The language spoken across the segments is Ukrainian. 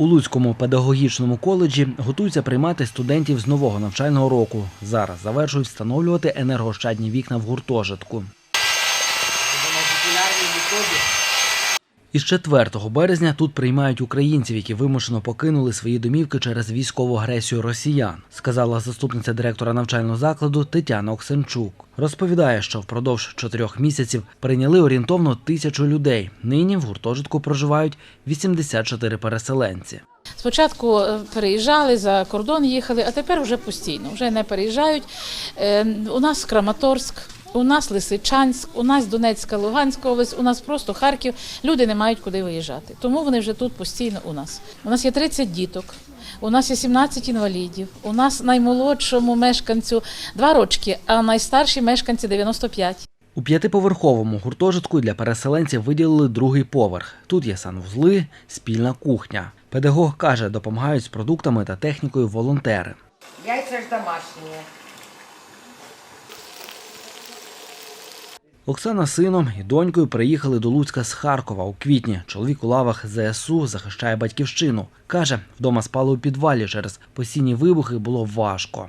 У Луцькому педагогічному коледжі готуються приймати студентів з нового навчального року. Зараз завершують встановлювати енергоощадні вікна в гуртожитку. Із 4 березня тут приймають українців, які вимушено покинули свої домівки через військову агресію росіян, сказала заступниця директора навчального закладу Тетяна Оксенчук. Розповідає, що впродовж чотирьох місяців прийняли орієнтовно тисячу людей. Нині в гуртожитку проживають 84 переселенці. Спочатку е, переїжджали за кордон, їхали, а тепер вже постійно, вже не переїжджають. Е, У нас Краматорськ, у нас Лисичанськ, у нас Донецька, Луганська область, у нас просто Харків. Люди не мають куди виїжджати. Тому вони вже тут постійно у нас. У нас є 30 діток. У нас є 17 інвалідів. У нас наймолодшому мешканцю 2 рочки, а найстаршій мешканці 95. У п'ятиповерховому гуртожитку для переселенців виділили другий поверх. Тут є санвузли, спільна кухня. Педагог каже, допомагають з продуктами та технікою волонтери. Яйца ж домашние. Оксана з сином і донькою приїхали до Луцька з Харкова у квітні. Чоловік у лавах ЗСУ захищає батьківщину. Каже, вдома спали у підвалі через постійні вибухи було важко.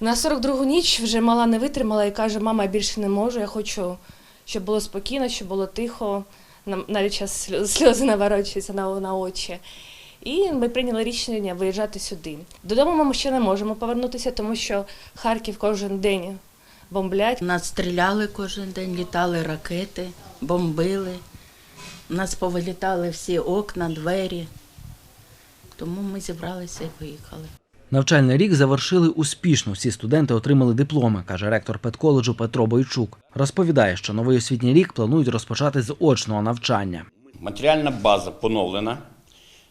На 42-гу ніч вже мала не витримала і каже, мама, я більше не можу, я хочу, щоб було спокійно, щоб було тихо. Навіть час сльози наворочуються на, на очі. І ми прийняли рішення виїжджати сюди. Додому ми ще не можемо повернутися, тому що Харків кожен день бомблять. Нас стріляли кожен день, літали ракети, бомбили. У нас повилітали всі окна, двері. Тому ми зібралися і поїхали. Навчальний рік завершили успішно. Всі студенти отримали дипломи, каже ректор педколеджу Петро Бойчук. Розповідає, що новий освітній рік планують розпочати з очного навчання. Матеріальна база поновлена.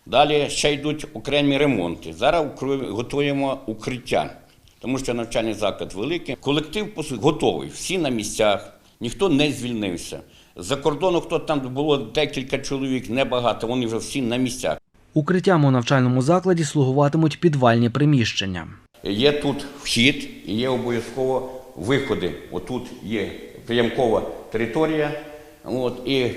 Далі ще йдуть окремі ремонти. Зараз готуємо укриття, тому що навчальний заклад великий. Колектив по суті, готовий, всі на місцях, ніхто не звільнився. За кордону, хто там було декілька чоловік, небагато, вони вже всі на місцях. Укриттям у навчальному закладі слугуватимуть підвальні приміщення. Є тут вхід і є обов'язково виходи. Отут є приямкова територія. От, і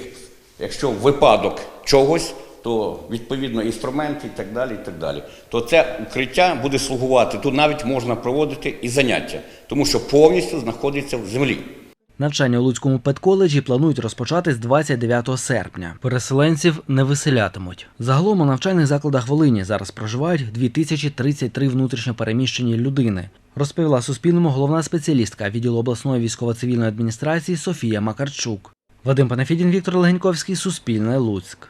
якщо випадок чогось, то відповідно інструменти і так далі. і так далі. То це укриття буде слугувати. Тут навіть можна проводити і заняття, тому що повністю знаходиться в землі. Навчання у Луцькому педколеджі планують розпочати з 29 серпня. Переселенців не виселятимуть. Загалом у навчальних закладах Волині зараз проживають 2033 внутрішньо переміщені людини. Розповіла Суспільному головна спеціалістка відділу обласної військово-цивільної адміністрації Софія Макарчук. Вадим Панафідін, Віктор Легеньковський, Суспільне, Луцьк.